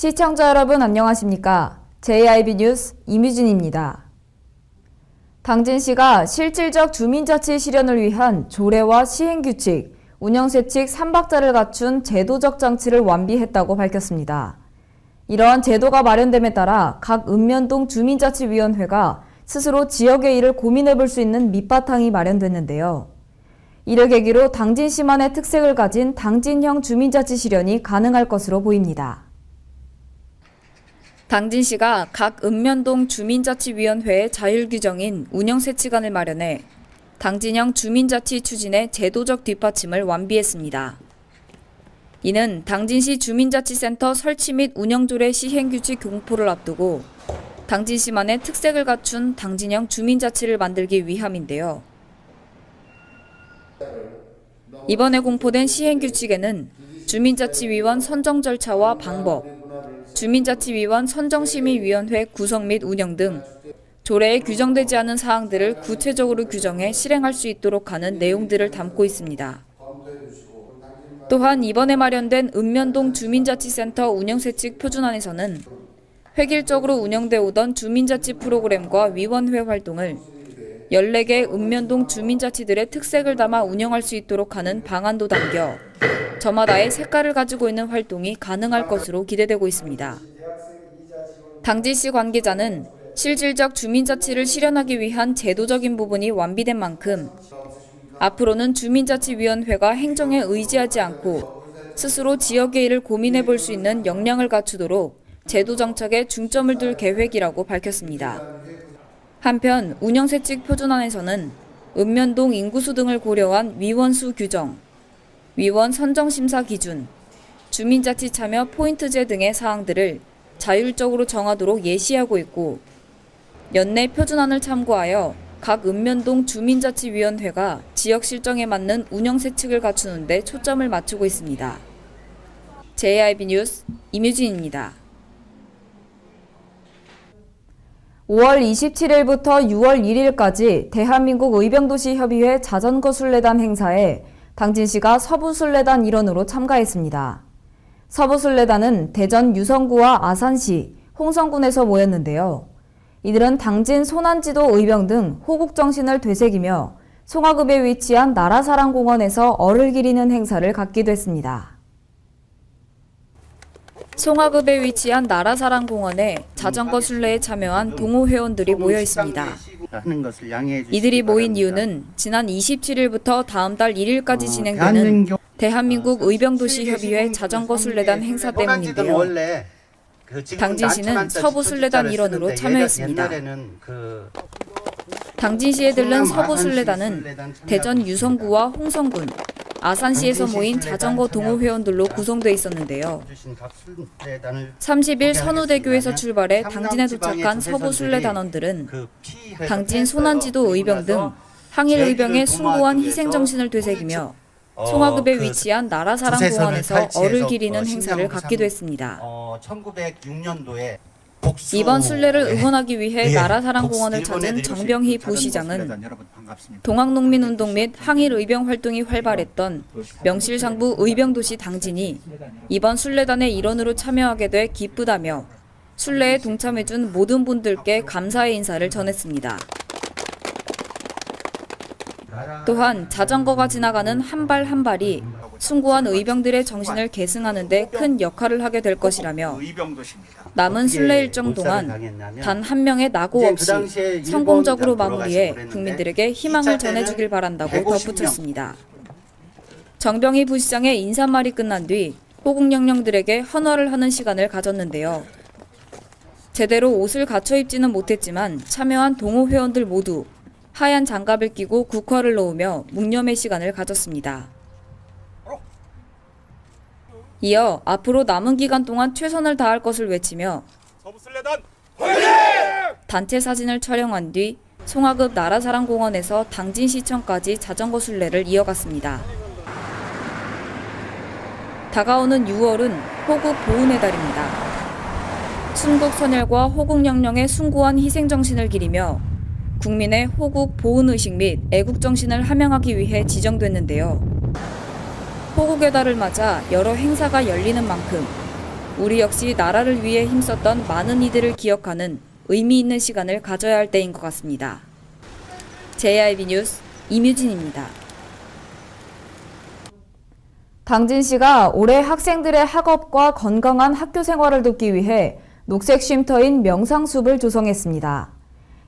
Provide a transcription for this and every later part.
시청자 여러분 안녕하십니까? JIB 뉴스 이뮤진입니다. 당진 시가 실질적 주민자치 실현을 위한 조례와 시행규칙, 운영세칙 3박자를 갖춘 제도적 장치를 완비했다고 밝혔습니다. 이러한 제도가 마련됨에 따라 각 읍면동 주민자치위원회가 스스로 지역의 일을 고민해 볼 수 있는 밑바탕이 마련됐는데요. 이를 계기로 당진시만의 특색을 가진 당진형 주민자치 실현이 가능할 것으로 보입니다. 당진 시가 각 읍면동 주민자치위원회의 자율규정인 운영세치관을 마련해 당진형 주민자치 추진의 제도적 뒷받침을 완비했습니다. 이는 당진시 주민자치센터 설치 및 운영조례 시행규칙 공포를 앞두고 당진시만의 특색을 갖춘 당진형 주민자치를 만들기 위함인데요. 이번에 공포된 시행규칙에는 주민자치위원 선정 절차와 방법, 주민자치위원 선정심의위원회 구성 및 운영 등 조례에 규정되지 않은 사항들을 구체적으로 규정해 실행할 수 있도록 하는 내용들을 담고 있습니다. 또한 이번에 마련된 읍면동 주민자치센터 운영세칙 표준안에서는 획일적으로 운영돼 오던 주민자치 프로그램과 위원회 활동을 14개 읍면동 주민자치들의 특색을 담아 운영할 수 있도록 하는 방안도 담겨 저마다의 색깔을 가지고 있는 활동이 가능할 것으로 기대되고 있습니다. 당지시 관계자는 실질적 주민자치를 실현하기 위한 제도적인 부분이 완비된 만큼 앞으로는 주민자치위원회가 행정에 의지하지 않고 스스로 지역의 일을 고민해 볼 수 있는 역량을 갖추도록 제도 정착에 중점을 둘 계획이라고 밝혔습니다. 한편 운영세칙 표준안에서는 읍면동 인구수 등을 고려한 위원수 규정, 위원 선정 심사 기준, 주민자치 참여 포인트제 등의 사항들을 자율적으로 정하도록 예시하고 있고 연내 표준안을 참고하여 각 읍면동 주민자치위원회가 지역 실정에 맞는 운영 세칙을 갖추는 데 초점을 맞추고 있습니다. JIB 뉴스 임유진입니다. 5월 27일부터 6월 1일까지 대한민국 의병도시협의회 자전거 순례단 행사에 당진시가 서부순례단 일원으로 참가했습니다. 서부순례단은 대전 유성구와 아산시, 홍성군에서 모였는데요. 이들은 당진 소난지도 의병 등 호국 정신을 되새기며 송화급에 위치한 나라사랑공원에서 얼을 기리는 행사를 갖기도 했습니다. 송화급에 위치한 나라사랑 공원에 자전거 순례에 참여한 동호 회원들이 모여 있습니다. 이들이 모인. 이유는 지난 27일부터 다음 달 1일까지 어, 진행되는 대한민국 어, 의병도시협의회 실계 자전거 순례단 행사 때문인데요. 그 당진시는 난처난처 서부 순례단 일원으로 참여했습니다. 그 당진시에 들른 충남 서부 순례단은 대전. 유성구와 홍성군, 아산시에서 모인 자전거 동호 회원들로. 구성돼 있었는데요. 주신 각 순례단을 30일 선우대교에서. 출발해 당진에 도착한 서부 조세선들이 순례 단원들은 그 피- 당진 소난지도 의병 등 항일 의병의 숭고한 도모하기 희생 정신을 되새기며 어, 송화급에 그 위치한 나라사랑 공원에서 얼을 기리는 어, 행사를 갖기도 했습니다. 어, 1906년도에 복수. 이번 순례를 응원하기 위해 예, 나라사랑 복수. 공원을 일본에 찾은 정병희 부시장은 반갑습니다. 동학농민운동 및 항일 의병 활동이 활발했던 명실상부 의병도시 당진이 이번 순례단의 일원으로 참여하게 돼 기쁘다며 순례에 동참해준 모든 분들께 감사의 인사를 전했습니다. 또한 자전거가 지나가는 한 발 한 발이 숭고한 의병들의 정신을 계승하는 데 큰 역할을 하게 될 것이라며. 남은 순례 일정 동안 단 한 명의 낙오 없이 성공적으로 마무리해 국민들에게 희망을 전해주길 바란다고 덧붙였습니다. 정병희 부시장의 인사말이 끝난 뒤 호국 영령들에게 헌화를 하는 시간을 가졌는데요. 제대로 옷을 갖춰 입지는 못했지만 참여한 동호 회원들 모두 하얀 장갑을 끼고 국화를 놓으며 묵념의 시간을 가졌습니다. 이어 앞으로 남은 기간 동안 최선을 다할 것을 외치며 단체 사진을 촬영한 뒤 송화급 나라사랑공원에서 당진시청까지 자전거 순례를 이어갔습니다. 다가오는 6월은 호국 보훈의 달입니다. 순국 선열과 호국 영령의 숭고한 희생 정신을 기리며 국민의 호국 보훈 의식 및 애국 정신을 함양하기 위해 지정됐는데요. 호국의 달을 맞아 여러 행사가 열리는 만큼 우리 역시 나라를 위해 힘썼던 많은 이들을 기억하는 의미 있는 시간을 가져야 할 때인 것 같습니다. JIB 뉴스 이뮤진입니다. 당진시가 올해 학생들의 학업과 건강한 학교 생활을 돕기 위해 녹색 쉼터인 명상숲을 조성했습니다.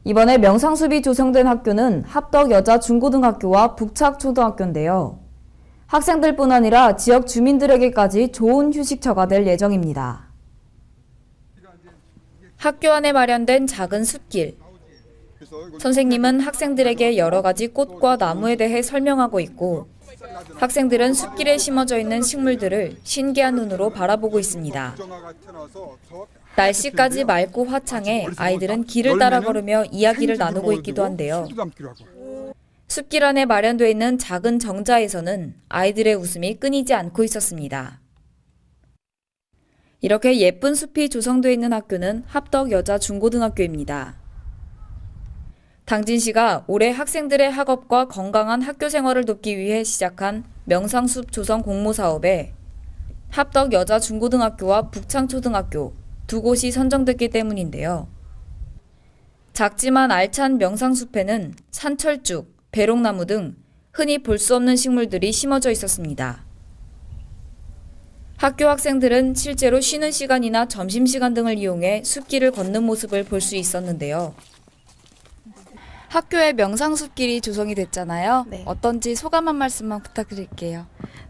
이번에 명상숲이 조성된 학교는 합덕 여자 중고등학교와 북착초등학교인데요. 학생들뿐 아니라 지역 주민들에게까지 좋은 휴식처가 될 예정입니다. 학교 안에 마련된 작은 숲길. 선생님은 학생들에게 여러 가지 꽃과 나무에 대해 설명하고 있고 학생들은 숲길에 심어져 있는 식물들을 신기한 눈으로 바라보고 있습니다. 날씨까지 맑고 화창해 아이들은 길을 따라 걸으며 이야기를 나누고 있기도 한데요. 숲길 안에 마련돼 있는 작은 정자에서는 아이들의 웃음이 끊이지 않고 있었습니다. 이렇게 예쁜 숲이 조성돼 있는 학교는 합덕 여자 중고등학교입니다. 당진시가 올해 학생들의 학업과 건강한 학교 생활을 돕기 위해 시작한 명상숲 조성 공모 사업에 합덕 여자 중고등학교와 북창초등학교 두 곳이 선정됐기 때문인데요. 작지만 알찬 명상숲에는 산철쭉, 배롱나무 등 흔히 볼 수 없는 식물들이 심어져 있었습니다. 학교 학생들은 실제로 쉬는 시간이나 점심시간 등을 이용해 숲길을 걷는 모습을 볼 수 있었는데요. 학교에 명상숲길이 조성이 됐잖아요. 네. 어떤지 소감 한 말씀만 부탁드릴게요.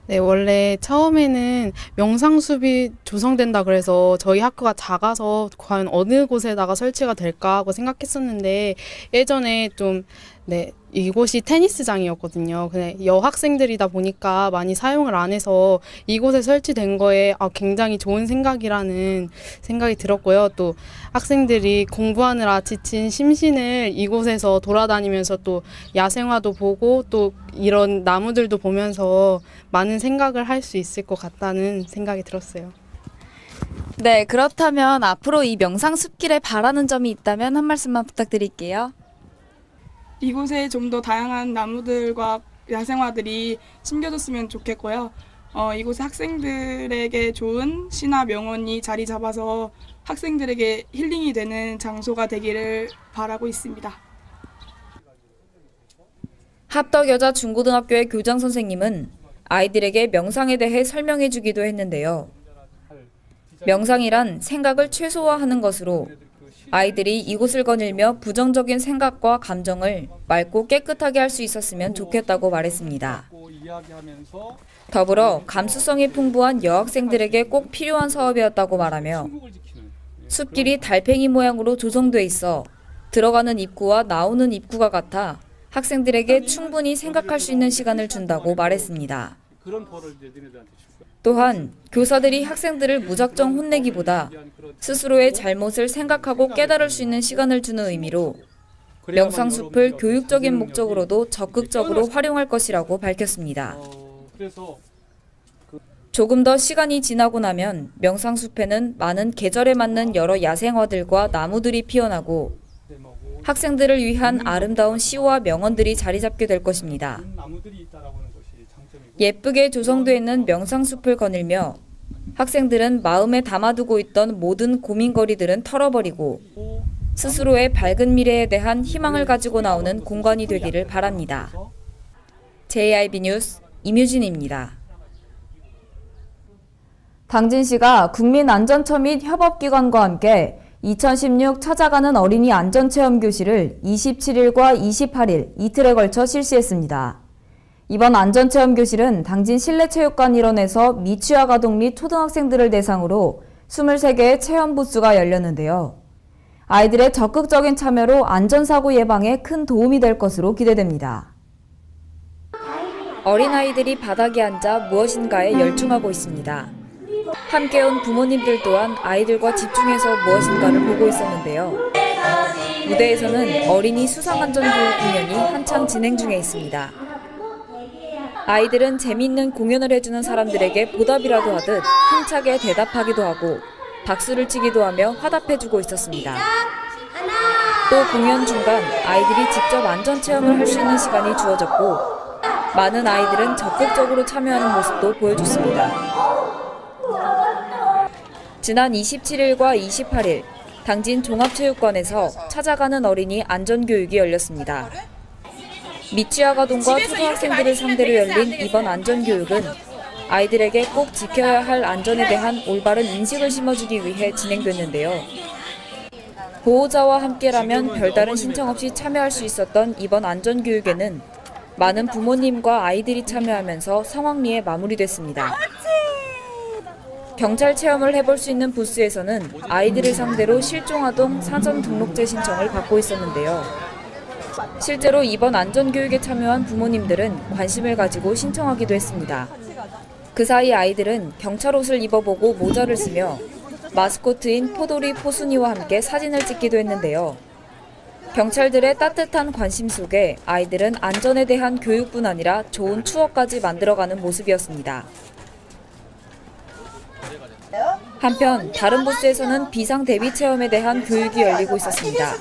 네, 원래 처음에는 명상숲이 조성된다 그래서 저희 학교가 작아서 과연 어느 곳에다가 설치가 될까 하고 생각했었는데 예전에 좀 네, 이곳이 테니스장이었거든요. 근데 여학생들이다 보니까 많이 사용을 안 해서 이곳에 설치된 거에 아, 굉장히 좋은 생각이라는 생각이 들었고요. 또 학생들이 공부하느라 지친 심신을 이곳에서 돌아다니면서 또 야생화도 보고 또 이런 나무들도 보면서 많은 생각을 할 수 있을 것 같다는 생각이 들었어요. 네, 그렇다면 앞으로 이 명상 숲길에 바라는 점이 있다면 한 말씀만 부탁드릴게요. 이곳에 좀 더 다양한 나무들과 야생화들이 심겨졌으면 좋겠고요. 어, 이곳에 학생들에게 좋은 시나 명언이 자리 잡아서 학생들에게 힐링이 되는 장소가 되기를 바라고 있습니다. 합덕 여자 중고등학교의 교장 선생님은 아이들에게 명상에 대해 설명해 주기도 했는데요. 명상이란 생각을 최소화하는 것으로 아이들이 이곳을 거닐며 부정적인 생각과 감정을 맑고 깨끗하게 할 수 있었으면 좋겠다고 말했습니다. 더불어 감수성이 풍부한 여학생들에게 꼭 필요한 사업이었다고 말하며 숲길이 달팽이 모양으로 조성돼 있어 들어가는 입구와 나오는 입구가 같아 학생들에게 충분히 생각할 수 있는 시간을 준다고 말했습니다. 그런 벌을 이제 너네들한테. 또한 교사들이 학생들을 무작정 혼내기보다 스스로의 잘못을 생각하고 깨달을 수 있는 시간을 주는 의미로 명상숲을 교육적인 목적으로도 적극적으로 활용할 것이라고 밝혔습니다. 조금 더 시간이 지나고 나면 명상숲에는 많은 계절에 맞는 여러 야생화들과 나무들이 피어나고 학생들을 위한 아름다운 시와 명언들이 자리 잡게 될 것입니다. 예쁘게 조성되어 있는 명상숲을 거닐며 학생들은 마음에 담아두고 있던 모든 고민거리들은 털어버리고 스스로의 밝은 미래에 대한 희망을 가지고 나오는 공간이 되기를 바랍니다. JIB 뉴스 임유진입니다. 당진시가 국민안전처 및 협업기관과 함께 2016 찾아가는 어린이 안전체험 교실을 27일과 28일 이틀에 걸쳐 실시했습니다. 이번 안전체험 교실은 당진 실내체육관 일원에서 미취학 아동 및 초등학생들을 대상으로 23개의 체험 부스가 열렸는데요. 아이들의 적극적인 참여로 안전사고 예방에 큰 도움이 될 것으로 기대됩니다. 어린아이들이 바닥에 앉아 무엇인가에 열중하고 있습니다. 함께 온 부모님들 또한 아이들과 집중해서 무엇인가를 보고 있었는데요. 무대에서는 어린이 수상안전교육 공연이 한창 진행 중에 있습니다. 아이들은 재미있는 공연을 해주는 사람들에게 보답이라도 하듯 힘차게 대답하기도 하고 박수를 치기도 하며 화답해주고 있었습니다. 또 공연 중간 아이들이 직접 안전 체험을 할 수 있는 시간이 주어졌고 많은 아이들은 적극적으로 참여하는 모습도 보여줬습니다. 지난 27일과 28일 당진 종합체육관에서 찾아가는 어린이 안전교육이 열렸습니다. 미취학아동과 초등학생들을 상대로 열린 이번 안전교육은 아이들에게 꼭 지켜야 할 안전에 대한 올바른 인식을 심어주기 위해 진행됐는데요. 보호자와 함께라면 별다른 신청 없이 참여할 수 있었던 이번 안전교육에는 많은 부모님과 아이들이 참여하면서 성황리에 마무리됐습니다. 경찰 체험을 해볼 수 있는 부스에서는 아이들을 상대로 실종아동 사전 등록제 신청을 받고 있었는데요. 실제로 이번 안전교육에 참여한 부모님들은 관심을 가지고 신청하기도 했습니다. 그 사이 아이들은 경찰 옷을 입어보고 모자를 쓰며 마스코트인 포도리 포순이와 함께 사진을 찍기도 했는데요. 경찰들의 따뜻한 관심 속에 아이들은 안전에 대한 교육뿐 아니라 좋은 추억까지 만들어가는 모습이었습니다. 한편 다른 부스에서는 비상 대비 체험에 대한 교육이 열리고 있었습니다.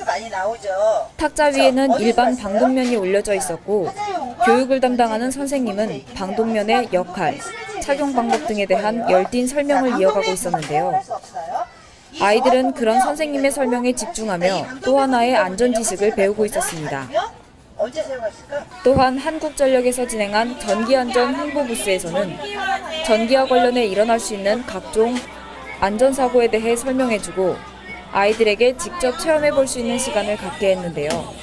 탁자 위에는 일반 방독면이 올려져 있었고 교육을 담당하는 선생님은 방독면의 역할, 착용 방법 등에 대한 열띤 설명을 이어가고 있었는데요. 아이들은 그런 선생님의 설명에 집중하며 또 하나의 안전 지식을 배우고 있었습니다. 또한 한국전력에서 진행한 전기안전 홍보 부스에서는 전기와 관련해 일어날 수 있는 각종 안전사고에 대해 설명해주고 아이들에게 직접 체험해 볼 수 있는 시간을 갖게 했는데요.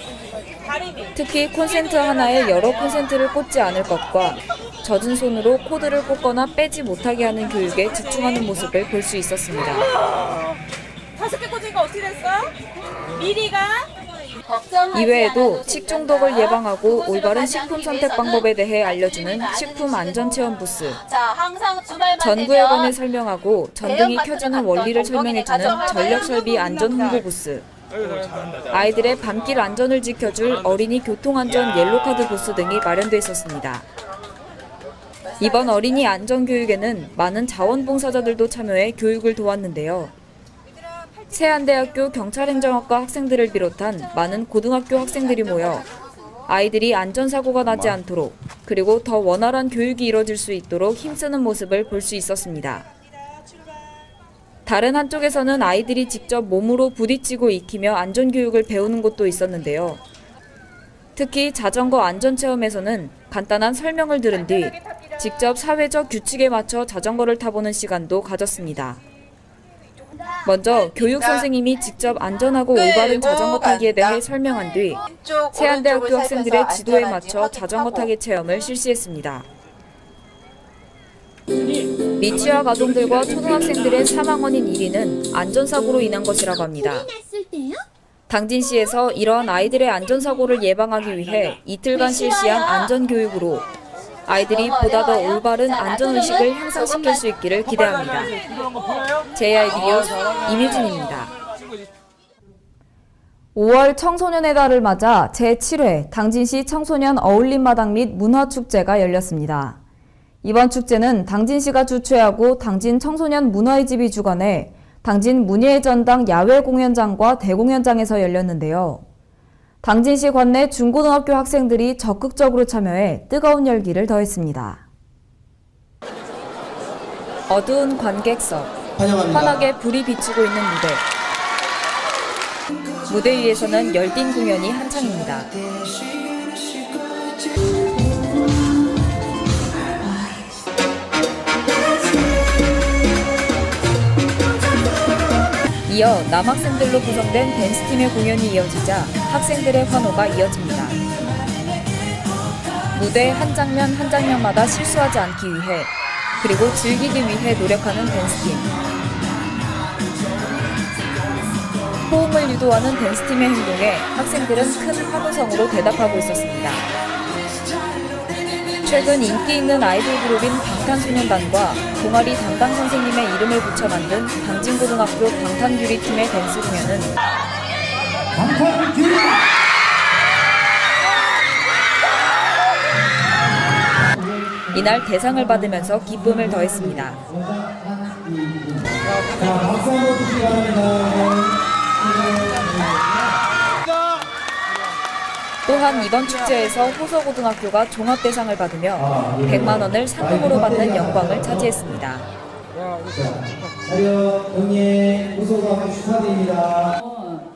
특히 콘센트 하나에 여러 콘센트를 꽂지 않을 것과 젖은 손으로 코드를 꽂거나 빼지 못하게 하는 교육에 집중하는 모습을 볼 수 있었습니다. 다섯 개 꽂으니까 어떻게 됐어? 미리가 이외에도 식중독을 예방하고 올바른 식품 선택 방법에 대해 알려주는 식품 안전 체험 부스, 전구에 관해 설명하고 전등이 켜지는 원리를 설명해주는 전력 설비 안전 홍보 부스, 아이들의 밤길 안전을 지켜줄 어린이 교통안전 옐로카드 부스 등이 마련돼 있었습니다. 이번 어린이 안전교육에는 많은 자원봉사자들도 참여해 교육을 도왔는데요. 세안대학교 경찰행정학과 학생들을 비롯한 많은 고등학교 학생들이 모여 아이들이 안전사고가 나지 않도록 그리고 더 원활한 교육이 이뤄질 수 있도록 힘쓰는 모습을 볼 수 있었습니다. 다른 한쪽에서는 아이들이 직접 몸으로 부딪히고 익히며 안전교육을 배우는 곳도 있었는데요. 특히 자전거 안전체험에서는 간단한 설명을 들은 뒤 직접 사회적 규칙에 맞춰 자전거를 타보는 시간도 가졌습니다. 먼저 교육 선생님이 직접 안전하고 올바른 자전거 타기에 대해 설명한 뒤 세안대학교 학생들의 지도에 맞춰 자전거 타기 체험을 실시했습니다. 미취학 아동들과 초등학생들의 사망 원인 1위는 안전사고로 인한 것이라고 합니다. 당진시에서 이러한 아이들의 안전사고를 예방하기 위해 이틀간 실시한 안전교육으로 아이들이 보다 더 올바른 안전의식을 향상시킬 수 있기를 기대합니다. JIB 뉴스 임유진입니다. 5월 청소년의 달을 맞아 제7회 당진시 청소년 어울림마당 및 문화축제가 열렸습니다. 이번 축제는 당진시가 주최하고 당진 청소년 문화의 집이 주관해 당진 문예의 전당 야외 공연장과 대공연장에서 열렸는데요. 당진시 관내 중고등학교 학생들이 적극적으로 참여해 뜨거운 열기를 더했습니다. 어두운 관객석, 환하게 불이 비추고 있는 무대. 무대 위에서는 열띤 공연이 한창입니다. 이어 남학생들로 구성된 댄스팀의 공연이 이어지자 학생들의 환호가 이어집니다. 무대 한 장면 한 장면마다 실수하지 않기 위해 그리고 즐기기 위해 노력하는 댄스팀. 호응을 유도하는 댄스팀의 행동에 학생들은 큰 환호성으로 대답하고 있었습니다. 최근 인기 있는 아이돌 그룹인 방탄소년단과 동아리 담당 선생님의 이름을 붙여 만든 당진고등학교 방탄유리팀의 댄스 공연은 이날 대상을 받으면서 기쁨을 더했습니다. 또한 이번 축제에서 호서고등학교가 종합대상을 받으며 100만 원을 상금으로 받는 영광을 차지했습니다.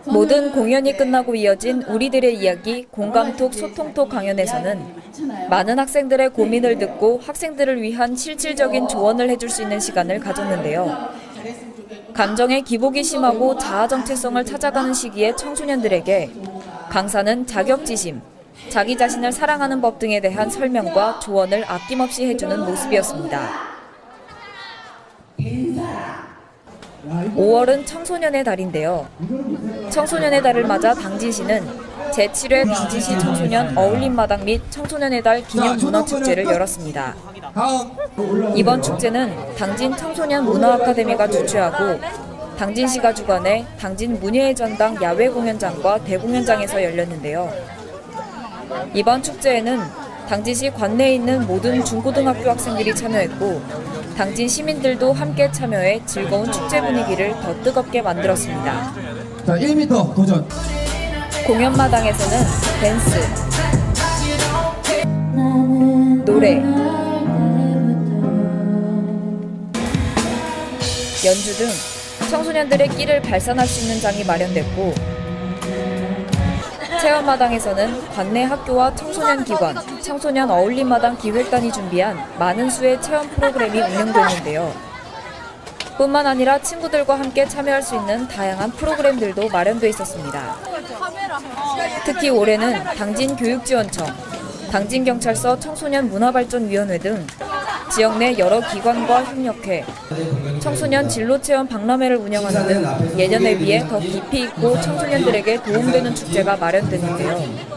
모든 공연이 끝나고 이어진 우리들의 이야기 공감톡 소통톡 강연에서는 많은 학생들의 고민을 듣고 학생들을 위한 실질적인 조언을 해줄 수 있는 시간을 가졌는데요. 감정의 기복이 심하고 자아 정체성을 찾아가는 시기의 청소년들에게 강사는 자격지심, 자기 자신을 사랑하는 법 등에 대한 설명과 조언을 아낌없이 해주는 모습이었습니다. 5월은 청소년의 달인데요. 청소년의 달을 맞아 당진시는 제7회 당진시 청소년 어울림마당 및 청소년의 달 기념 문화 축제를 열었습니다. 이번 축제는 당진 청소년 문화아카데미가 주최하고 당진 시가 주관해 당진 문예의 전당 야외 공연장과 대공연장에서 열렸는데요. 이번 축제에는 당진시 관내에 있는 모든 중고등학교 학생들이 참여했고 당진 시민들도 함께 참여해 즐거운 축제 분위기를 더 뜨겁게 만들었습니다. 자, 1m 도전. 공연 마당에서는 댄스, 노래, 연주 등 청소년들의 끼를 발산할 수 있는 장이 마련됐고 체험마당에서는 관내 학교와 청소년 기관, 청소년 어울림마당 기획단이 준비한 많은 수의 체험 프로그램이 운영되는데요. 뿐만 아니라 친구들과 함께 참여할 수 있는 다양한 프로그램들도 마련돼 있었습니다. 특히 올해는 당진교육지원청, 당진경찰서 청소년문화발전위원회 등 지역 내 여러 기관과 협력해 청소년 진로 체험 박람회를 운영하는 등 예년에 비해 더 깊이 있고 청소년들에게 도움되는 축제가 마련됐는데요.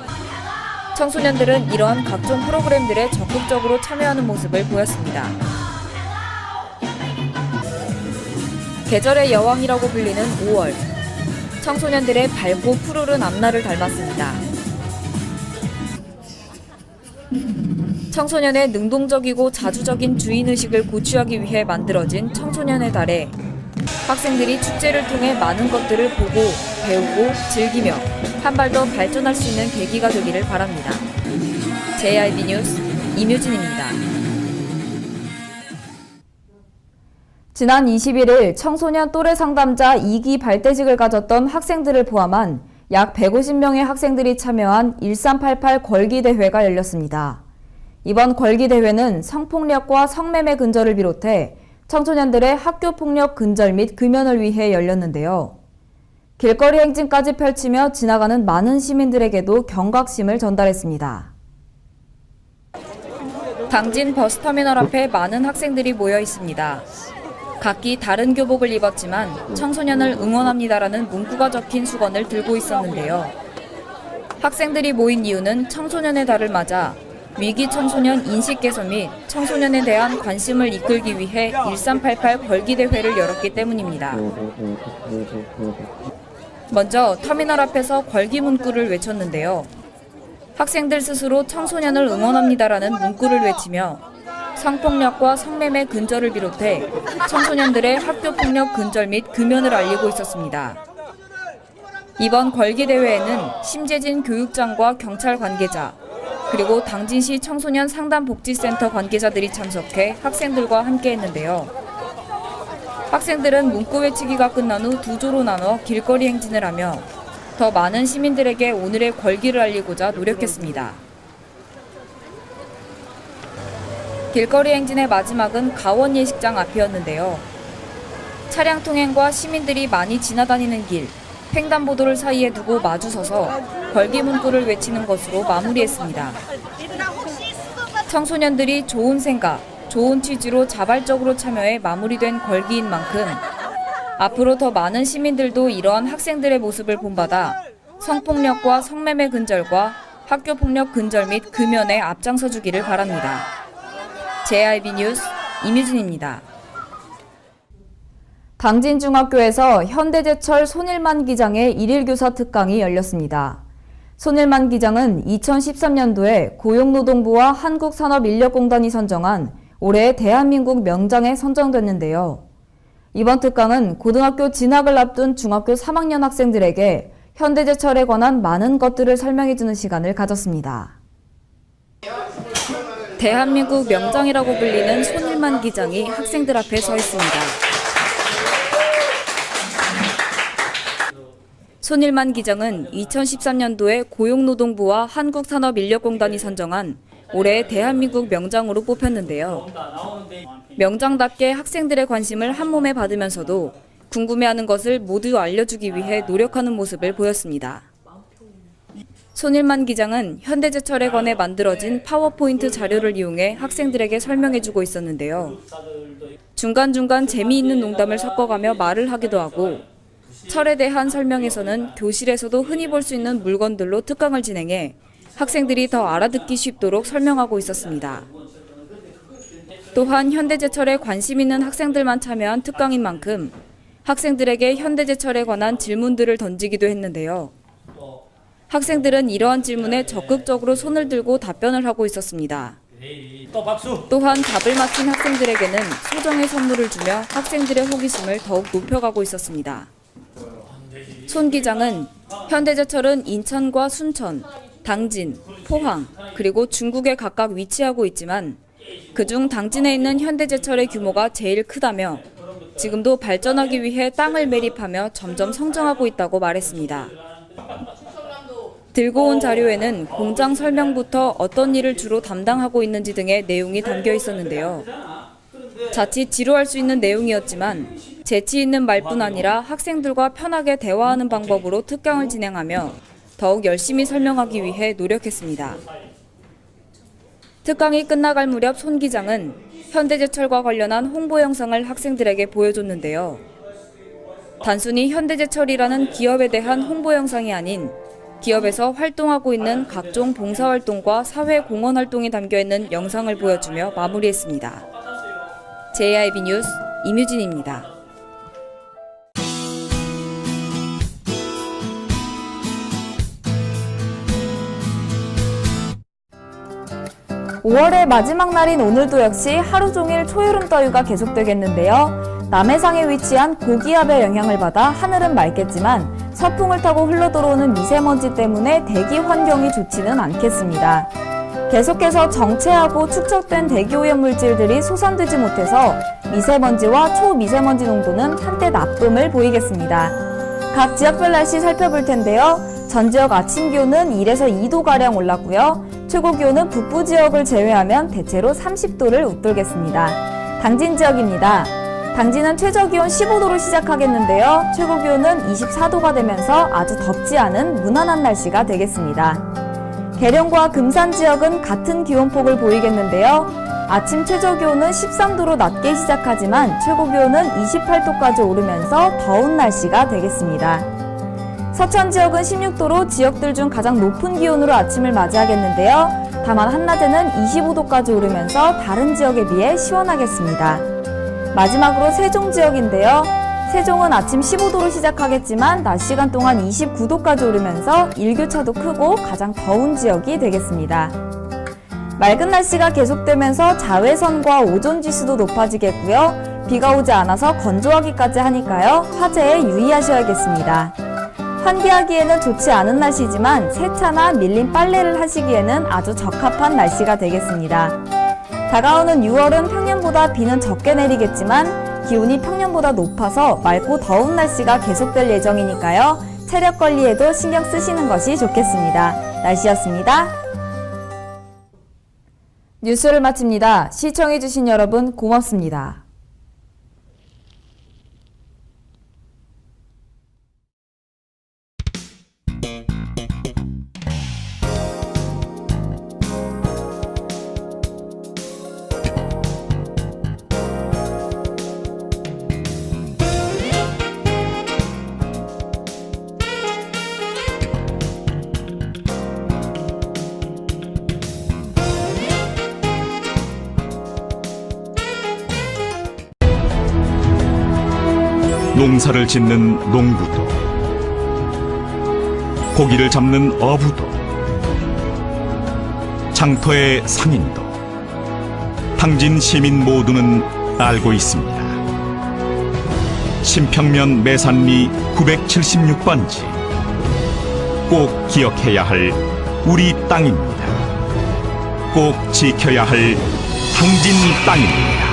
청소년들은 이러한 각종 프로그램들에 적극적으로 참여하는 모습을 보였습니다. 계절의 여왕이라고 불리는 5월. 청소년들의 밝고 푸르른 앞날을 닮았습니다. 청소년의 능동적이고 자주적인 주인의식을 고취하기 위해 만들어진 청소년의 달에 학생들이 축제를 통해 많은 것들을 보고 배우고 즐기며 한 발 더 발전할 수 있는 계기가 되기를 바랍니다. JIB 뉴스 이뮤진입니다. 지난 21일 청소년 또래 상담자 2기 발대식을 가졌던 학생들을 포함한 약 150명의 학생들이 참여한 1388 걸기 대회가 열렸습니다. 이번 걸기 대회는 성폭력과 성매매 근절을 비롯해 청소년들의 학교 폭력 근절 및 금연을 위해 열렸는데요. 길거리 행진까지 펼치며 지나가는 많은 시민들에게도 경각심을 전달했습니다. 당진 버스터미널 앞에 많은 학생들이 모여 있습니다. 각기 다른 교복을 입었지만 청소년을 응원합니다라는 문구가 적힌 수건을 들고 있었는데요. 학생들이 모인 이유는 청소년의 달을 맞아 위기 청소년 인식 개선 및 청소년에 대한 관심을 이끌기 위해 1388 걸기 대회를 열었기 때문입니다. 먼저 터미널 앞에서 걸기 문구를 외쳤는데요. 학생들 스스로 청소년을 응원합니다라는 문구를 외치며 성폭력과 성매매 근절을 비롯해 청소년들의 학교 폭력 근절 및 금연을 알리고 있었습니다. 이번 걸기 대회에는 심재진 교육장과 경찰 관계자, 그리고 당진시 청소년 상담복지센터 관계자들이 참석해 학생들과 함께 했는데요. 학생들은 문구 외치기가 끝난 후 두 조로 나눠 길거리 행진을 하며 더 많은 시민들에게 오늘의 걸기를 알리고자 노력했습니다. 길거리 행진의 마지막은 가원 예식장 앞이었는데요. 차량 통행과 시민들이 많이 지나다니는 길, 횡단보도를 사이에 두고 마주서서 걸기 문구를 외치는 것으로 마무리했습니다. 청소년들이 좋은 생각, 좋은 취지로 자발적으로 참여해 마무리된 걸기인 만큼 앞으로 더 많은 시민들도 이러한 학생들의 모습을 본받아 성폭력과 성매매 근절과 학교 폭력 근절 및 금연에 앞장서 주기를 바랍니다. JIB 뉴스 이뮤진입니다. 당진중학교에서 현대제철 손일만 기장의 일일 교사 특강이 열렸습니다. 손일만 기장은 2013년도에 고용노동부와 한국산업인력공단이 선정한 올해의 대한민국 명장에 선정됐는데요. 이번 특강은 고등학교 진학을 앞둔 중학교 3학년 학생들에게 현대제철에 관한 많은 것들을 설명해주는 시간을 가졌습니다. 대한민국 명장이라고 불리는 손일만 기장이 학생들 앞에 서 있습니다. 손일만 기장은 2013년도에 고용노동부와 한국산업인력공단이 선정한 올해 대한민국 명장으로 뽑혔는데요. 명장답게 학생들의 관심을 한 몸에 받으면서도 궁금해하는 것을 모두 알려주기 위해 노력하는 모습을 보였습니다. 손일만 기장은 현대제철에 관해 만들어진 파워포인트 자료를 이용해 학생들에게 설명해주고 있었는데요. 중간중간 재미있는 농담을 섞어가며 말을 하기도 하고 철에 대한 설명에서는 교실에서도 흔히 볼 수 있는 물건들로 특강을 진행해 학생들이 더 알아듣기 쉽도록 설명하고 있었습니다. 또한 현대제철에 관심 있는 학생들만 참여한 특강인 만큼 학생들에게 현대제철에 관한 질문들을 던지기도 했는데요. 학생들은 이러한 질문에 적극적으로 손을 들고 답변을 하고 있었습니다. 또한 답을 맞힌 학생들에게는 소정의 선물을 주며 학생들의 호기심을 더욱 높여가고 있었습니다. 손 기장은 현대제철은 인천과 순천, 당진, 포항, 그리고 중국에 각각 위치하고 있지만 그중 당진에 있는 현대제철의 규모가 제일 크다며 지금도 발전하기 위해 땅을 매립하며 점점 성장하고 있다고 말했습니다. 들고 온 자료에는 공장 설명부터 어떤 일을 주로 담당하고 있는지 등의 내용이 담겨 있었는데요. 자칫 지루할 수 있는 내용이었지만 재치 있는 말뿐 아니라 학생들과 편하게 대화하는 방법으로 특강을 진행하며 더욱 열심히 설명하기 위해 노력했습니다. 특강이 끝나갈 무렵 손 기장은 현대제철과 관련한 홍보 영상을 학생들에게 보여줬는데요. 단순히 현대제철이라는 기업에 대한 홍보 영상이 아닌 기업에서 활동하고 있는 각종 봉사활동과 사회공헌 활동이 담겨 있는 영상을 보여주며 마무리했습니다. JIB 뉴스 임유진입니다. 5월의 마지막 날인 오늘도 역시 하루 종일 초여름 더위가 계속되겠는데요. 남해상에 위치한 고기압의 영향을 받아 하늘은 맑겠지만 서풍을 타고 흘러 들어오는 미세먼지 때문에 대기 환경이 좋지는 않겠습니다. 계속해서 정체하고 축적된 대기 오염 물질들이 소산되지 못해서 미세먼지와 초미세먼지 농도는 한때 나쁨을 보이겠습니다. 각 지역별 날씨 살펴볼 텐데요. 전 지역 아침 기온은 1에서 2도가량 올랐고요. 최고 기온은 북부 지역을 제외하면 대체로 30도를 웃돌겠습니다. 당진 지역입니다. 당진은 최저 기온 15도로 시작하겠는데요. 최고 기온은 24도가 되면서 아주 덥지 않은 무난한 날씨가 되겠습니다. 계령과 금산 지역은 같은 기온폭을 보이겠는데요. 아침 최저 기온은 13도로 낮게 시작하지만 최고 기온은 28도까지 오르면서 더운 날씨가 되겠습니다. 서천 지역은 16도로 지역들 중 가장 높은 기온으로 아침을 맞이하겠는데요. 다만 한낮에는 25도까지 오르면서 다른 지역에 비해 시원하겠습니다. 마지막으로 세종 지역인데요. 세종은 아침 15도로 시작하겠지만 낮 시간 동안 29도까지 오르면서 일교차도 크고 가장 더운 지역이 되겠습니다. 맑은 날씨가 계속되면서 자외선과 오존 지수도 높아지겠고요. 비가 오지 않아서 건조하기까지 하니까요. 화재에 유의하셔야겠습니다. 환기하기에는 좋지 않은 날씨지만 세차나 밀린 빨래를 하시기에는 아주 적합한 날씨가 되겠습니다. 다가오는 6월은 평년보다 비는 적게 내리겠지만 기온이 평년보다 높아서 맑고 더운 날씨가 계속될 예정이니까요. 체력 관리에도 신경 쓰시는 것이 좋겠습니다. 날씨였습니다. 뉴스를 마칩니다. 시청해주신 여러분 고맙습니다. 농사를 짓는 농부도 고기를 잡는 어부도 장터의 상인도 당진 시민 모두는 알고 있습니다. 신평면 매산리 976번지 꼭 기억해야 할 우리 땅입니다. 꼭 지켜야 할 당진 땅입니다.